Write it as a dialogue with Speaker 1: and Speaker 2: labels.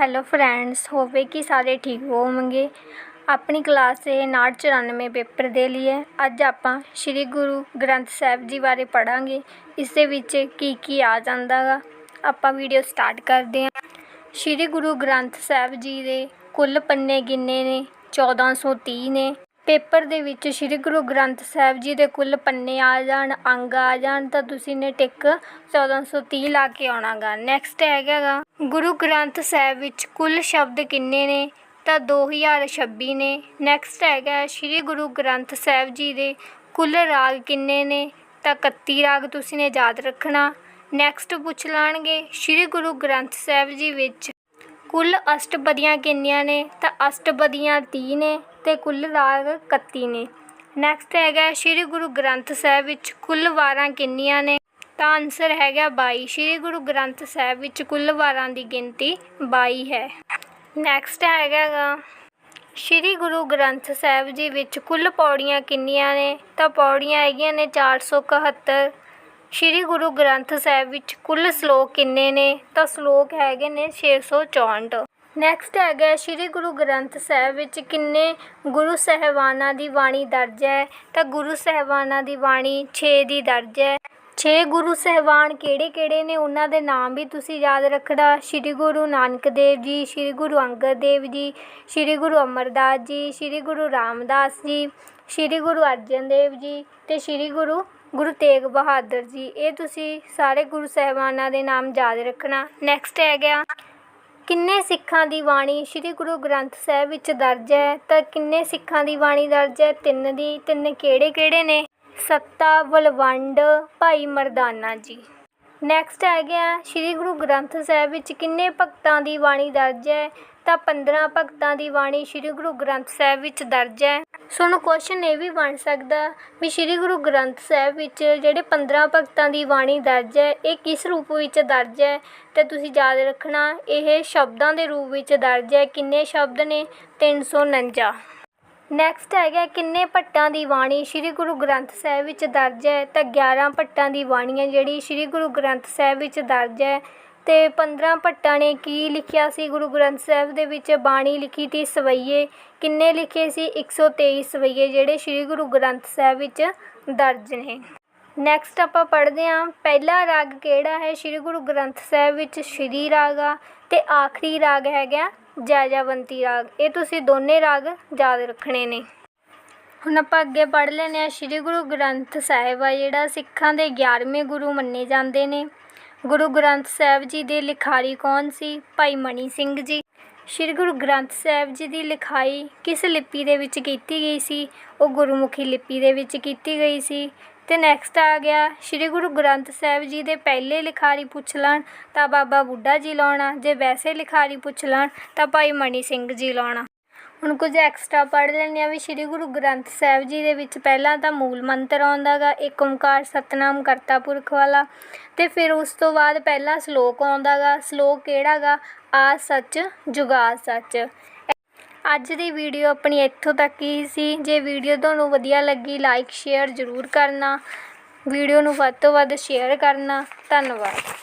Speaker 1: Hello friends, ਹੋਵੇ ਕਿ ਸਾਰੇ ਠੀਕ ਹੋਵੋਗੇ। ਆਪਣੀ ਕਲਾਸ ਦੇ 994 ਪੇਪਰ ਦੇ ਲਈ ਅੱਜ ਆਪਾਂ ਸ੍ਰੀ ਗੁਰੂ ਗ੍ਰੰਥ ਸਾਹਿਬ ਜੀ ਬਾਰੇ ਪੜਾਂਗੇ ਇਸ ਦੇ ਵਿੱਚ ਕੀ ਕੀ ਆ ਜਾਂਦਾ ਗਾ ਆਪਾਂ ਵੀਡੀਓ ਸਟਾਰਟ ਕਰਦੇ ਹਾਂ ਸ੍ਰੀ ਗੁਰੂ ਗ੍ਰੰਥ ਸਾਹਿਬ ਜੀ ਦੇ ਕੁੱਲ ਪੰਨੇ ਗਿਣੇ ਨੇ? 1430 ਨੇ। ਪੇਪਰ ਦੇ ਵਿੱਚ ਸ੍ਰੀ ਗੁਰੂ ਗ੍ਰੰਥ ਸਾਹਿਬ ਜੀ ਦੇ ਕੁੱਲ ਪੰਨੇ ਆ ਜਾਣ, ਅੰਗ ਆ ਜਾਣ, ਤਾਂ ਤੁਸੀਂ ਨੇ ਟਿਕ 1430 ਲਾ ਕੇ ਆਉਣਾ ਗਾ ਨੈਕਸਟ ਹੈਗਾ ਗਾ ਗੁਰੂ ਗ੍ਰੰਥ ਸਾਹਿਬ ਵਿੱਚ ਕੁੱਲ ਸ਼ਬਦ ਕਿੰਨੇ ਨੇ? ਤਾਂ 2026 ਨੇ। ਨੈਕਸਟ ਹੈਗਾ ਸ੍ਰੀ ਗੁਰੂ ਗ੍ਰੰਥ ਸਾਹਿਬ ਜੀ ਦੇ ਕੁੱਲ ਰਾਗ ਕਿੰਨੇ ਨੇ? ਤਾਂ 31 ਰਾਗ ਤੁਸੀਂ ਨੇ ਯਾਦ ਰੱਖਣਾ। ਨੈਕਸਟ ਪੁੱਛ ਲਾਣਗੇ ਸ੍ਰੀ ਗੁਰੂ ਗ੍ਰੰਥ ਸਾਹਿਬ ਜੀ ਵਿੱਚ ਕੁੱਲ ਅਸ਼ਟਪਦੀਆਂ ਕਿੰਨੀਆਂ ਨੇ? ਤਾਂ ਅਸ਼ਟਪਦੀਆਂ 30 ਨੇ ਤੇ ਕੁੱਲ ਰਾਗ 31 ਨੇ। ਨੈਕਸਟ ਹੈਗਾ ਸ੍ਰੀ ਗੁਰੂ ਗ੍ਰੰਥ ਸਾਹਿਬ ਵਿੱਚ ਕੁੱਲ ਵਾਰਾਂ ਕਿੰਨੀਆਂ ਨੇ? ਤਾਂ ਆਨਸਰ ਹੈਗਾ 22 ਸ੍ਰੀ ਗੁਰੂ ਗ੍ਰੰਥ ਸਾਹਿਬ ਵਿੱਚ ਕੁੱਲ ਵਾਰਾਂ ਦੀ ਗਿਣਤੀ 22 ਹੈ। ਨੈਕਸਟ ਹੈਗਾ ਗਾ ਸ੍ਰੀ ਗੁਰੂ ਗ੍ਰੰਥ ਸਾਹਿਬ ਜੀ ਵਿੱਚ ਕੁੱਲ ਪੌੜੀਆਂ ਕਿੰਨੀਆਂ ਨੇ? ਤਾਂ ਪੌੜੀਆਂ ਹੈਗੀਆਂ ਨੇ 471 ਸ੍ਰੀ ਗੁਰੂ ਗ੍ਰੰਥ ਸਾਹਿਬ ਵਿੱਚ ਕੁੱਲ ਸ਼ਲੋਕ ਕਿੰਨੇ ਨੇ? ਤਾਂ ਸ਼ਲੋਕ ਹੈਗੇ ਨੇ 664 ਨੈਕਸਟ ਹੈਗਾ ਸ੍ਰੀ ਗੁਰੂ ਗ੍ਰੰਥ ਸਾਹਿਬ ਵਿੱਚ ਕਿੰਨੇ ਗੁਰੂ ਸਹਿਬਾਨਾਂ ਦੀ ਬਾਣੀ ਦਰਜ ਹੈ? ਤਾਂ ਗੁਰੂ ਸਹਿਬਾਨਾਂ ਦੀ ਬਾਣੀ 6 ਦੀ ਦਰਜ ਹੈ। 6 ਗੁਰੂ ਸਹਿਬਾਨ ਕਿਹੜੇ-ਕਿਹੜੇ ਨੇ? ਉਹਨਾਂ ਦੇ ਨਾਮ ਵੀ ਤੁਸੀਂ ਯਾਦ ਰੱਖਣਾ। ਸ੍ਰੀ ਗੁਰੂ ਨਾਨਕ ਦੇਵ ਜੀ, ਸ੍ਰੀ ਗੁਰੂ ਅੰਗਦ ਦੇਵ ਜੀ, ਸ੍ਰੀ ਗੁਰੂ ਅਮਰਦਾਸ ਜੀ, ਸ੍ਰੀ ਗੁਰੂ ਰਾਮਦਾਸ ਜੀ, ਸ੍ਰੀ ਗੁਰੂ ਅਰਜਨ ਦੇਵ ਜੀ ਤੇ ਸ੍ਰੀ ਗੁਰੂ ਗੁਰੂ ਤੇਗ ਬਹਾਦਰ ਜੀ, ਇਹ ਤੁਸੀਂ ਸਾਰੇ ਗੁਰੂ ਸਾਹਿਬਾਨਾਂ ਦੇ ਨਾਮ ਯਾਦ ਰੱਖਣਾ। ਨੈਕਸਟ ਹੈਗਾ ਕਿੰਨੇ ਸਿੱਖਾਂ ਦੀ ਬਾਣੀ ਸ੍ਰੀ ਗੁਰੂ ਗ੍ਰੰਥ ਸਾਹਿਬ ਵਿੱਚ ਦਰਜ ਹੈ? ਤਾਂ ਕਿੰਨੇ ਸਿੱਖਾਂ ਦੀ ਬਾਣੀ ਦਰਜ ਹੈ? ਤਿੰਨ ਦੀ। ਤਿੰਨ ਕਿਹੜੇ-ਕਿਹੜੇ ਨੇ? ਸੱਤਾ ਬਲਵੰਡ ਭਾਈ ਮਰਦਾਨਾ ਜੀ। ਨੈਕਸਟ ਹੈ ਗਿਆ। ਸ੍ਰੀ ਗੁਰੂ ਗ੍ਰੰਥ ਸਾਹਿਬ ਵਿੱਚ ਕਿੰਨੇ ਭਗਤਾਂ ਦੀ ਬਾਣੀ ਦਰਜ ਹੈ? ਤਾਂ 15 ਭਗਤਾਂ ਦੀ ਬਾਣੀ ਸ੍ਰੀ ਗੁਰੂ ਗ੍ਰੰਥ ਸਾਹਿਬ ਵਿੱਚ ਦਰਜ ਹੈ। ਸੋ ਹੁਣ ਕੁਐਸਚਨ ਇਹ ਵੀ ਬਣ ਸਕਦਾ ਵੀ ਸ੍ਰੀ ਗੁਰੂ ਗ੍ਰੰਥ ਸਾਹਿਬ ਵਿੱਚ ਜਿਹੜੇ 15 ਭਗਤਾਂ ਦੀ ਬਾਣੀ ਦਰਜ ਹੈ, ਇਹ ਕਿਸ ਰੂਪ ਵਿੱਚ ਦਰਜ ਹੈ? ਤੇ ਤੁਸੀਂ ਯਾਦ ਰੱਖਣਾ, ਇਹ ਸ਼ਬਦਾਂ ਦੇ ਰੂਪ ਵਿੱਚ ਦਰਜ ਹੈ। ਕਿੰਨੇ ਸ਼ਬਦ ਨੇ? 349 ਨੈਕਸਟ ਹੈਗਾ ਕਿੰਨੇ ਭੱਟਾਂ ਦੀ ਬਾਣੀ? ਸ੍ਰੀ ਗੁਰੂ ਗ੍ਰੰਥ ਸਾਹਿਬ ਵਿੱਚ ਦਰਜ ਹੈ, ਤਾਂ 11 ਭੱਟਾਂ ਦੀ ਬਾਣੀ ਹੈ ਜਿਹੜੀ ਸ੍ਰੀ ਗੁਰੂ ਗ੍ਰੰਥ ਸਾਹਿਬ ਵਿੱਚ ਦਰਜ ਹੈ। ਤੇ 15 ਭੱਟਾਂ ਨੇ ਕੀ ਲਿਖਿਆ ਸੀ? ਗੁਰੂ ਗ੍ਰੰਥ ਸਾਹਿਬ ਦੇ ਵਿੱਚ ਬਾਣੀ ਲਿਖੀ ਤੀ ਸਵਈਏ। ਕਿੰਨੇ ਲਿਖੇ ਸੀ? 123 ਸਵਈਏ, ਜਿਹੜੇ ਸ੍ਰੀ ਗੁਰੂ ਗ੍ਰੰਥ ਸਾਹਿਬ ਵਿੱਚ ਦਰਜ ਨੇ। ਨੈਕਸਟ ਆਪਾਂ ਪੜ੍ਹਦੇ ਹਾਂ, ਪਹਿਲਾ ਰਾਗ ਕਿਹੜਾ ਹੈ? ਸ੍ਰੀ ਗੁਰੂ ਗ੍ਰੰਥ ਸਾਹਿਬ ਵਿੱਚ ਸ਼੍ਰੀ ਰਾਗ ਆ, ਤੇ ਆਖਰੀ ਰਾਗ ਹੈਗਾ ਜੈਜਵੰਤੀ ਰਾਗ। ਇਹ ਤੁਸੀਂ ਦੋਨੇ ਰਾਗ ਯਾਦ ਰੱਖਣੇ ਨੇ। ਹੁਣ ਆਪਾਂ ਅੱਗੇ ਪੜ੍ਹ ਲੈਂਦੇ ਹਾਂ। ਸ੍ਰੀ ਗੁਰੂ ਗ੍ਰੰਥ ਸਾਹਿਬ ਆ, ਜਿਹੜਾ ਸਿੱਖਾਂ ਦੇ 11ਵੇਂ ਗੁਰੂ ਮੰਨੇ ਜਾਂਦੇ ਨੇ। ਗੁਰੂ ਗ੍ਰੰਥ ਸਾਹਿਬ ਜੀ ਦੇ ਲਿਖਾਰੀ ਕੌਣ ਸੀ? ਭਾਈ ਮਣੀ ਸਿੰਘ ਜੀ। ਸ੍ਰੀ ਗੁਰੂ ਗ੍ਰੰਥ ਸਾਹਿਬ ਜੀ ਦੀ ਲਿਖਾਈ ਕਿਸ ਲਿਪੀ ਦੇ ਵਿੱਚ ਕੀਤੀ ਗਈ ਸੀ? ਉਹ ਗੁਰਮੁਖੀ ਲਿਪੀ ਦੇ ਵਿੱਚ ਕੀਤੀ ਗਈ ਸੀ। ਤੇ ਨੈਕਸਟ ਆ ਗਿਆ। ਸ੍ਰੀ ਗੁਰੂ ਗ੍ਰੰਥ ਸਾਹਿਬ ਜੀ ਦੇ ਪਹਿਲੇ ਲਿਖਾਰੀ ਪੁੱਛ ਲੈਣ, ਤਾਂ ਬਾਬਾ ਬੁੱਢਾ ਜੀ ਲਾਉਣਾ। ਜੇ ਵੈਸੇ ਲਿਖਾਰੀ ਪੁੱਛ ਲੈਣ, ਤਾਂ ਭਾਈ ਮਣੀ ਸਿੰਘ ਜੀ ਲਾਉਣਾ। ਹੁਣ ਕੁਝ ਐਕਸਟਰਾ ਪੜ੍ਹ ਲੈਂਦੇ ਆ ਵੀ ਸ੍ਰੀ ਗੁਰੂ ਗ੍ਰੰਥ ਸਾਹਿਬ ਜੀ ਦੇ ਵਿੱਚ ਪਹਿਲਾਂ ਤਾਂ ਮੂਲ ਮੰਤਰ ਆਉਂਦਾ ਗਾ ਏਕ ਓੰਕਾਰ ਸਤਨਾਮ ਕਰਤਾ ਪੁਰਖ ਵਾਲਾ। ਤੇ ਫਿਰ ਉਸ ਤੋਂ ਬਾਅਦ ਪਹਿਲਾ ਸ਼ਲੋਕ ਆਉਂਦਾ ਗਾ, ਸ਼ਲੋਕ ਕਿਹੜਾ ਗਾ? ਆ ਸੱਚ, ਜੁਗਾ ਸੱਚ। ਅੱਜ ਦੀ ਵੀਡੀਓ ਆਪਣੀ ਇੱਥੋਂ ਤੱਕ ਹੀ ਸੀ। ਜੇ ਵੀਡੀਓ ਤੁਹਾਨੂੰ ਵਧੀਆ ਲੱਗੀ ਲਾਈਕ ਸ਼ੇਅਰ ਜ਼ਰੂਰ ਕਰਨਾ। ਵੀਡੀਓ ਨੂੰ ਵੱਧ ਤੋਂ ਵੱਧ ਸ਼ੇਅਰ ਕਰਨਾ। ਧੰਨਵਾਦ।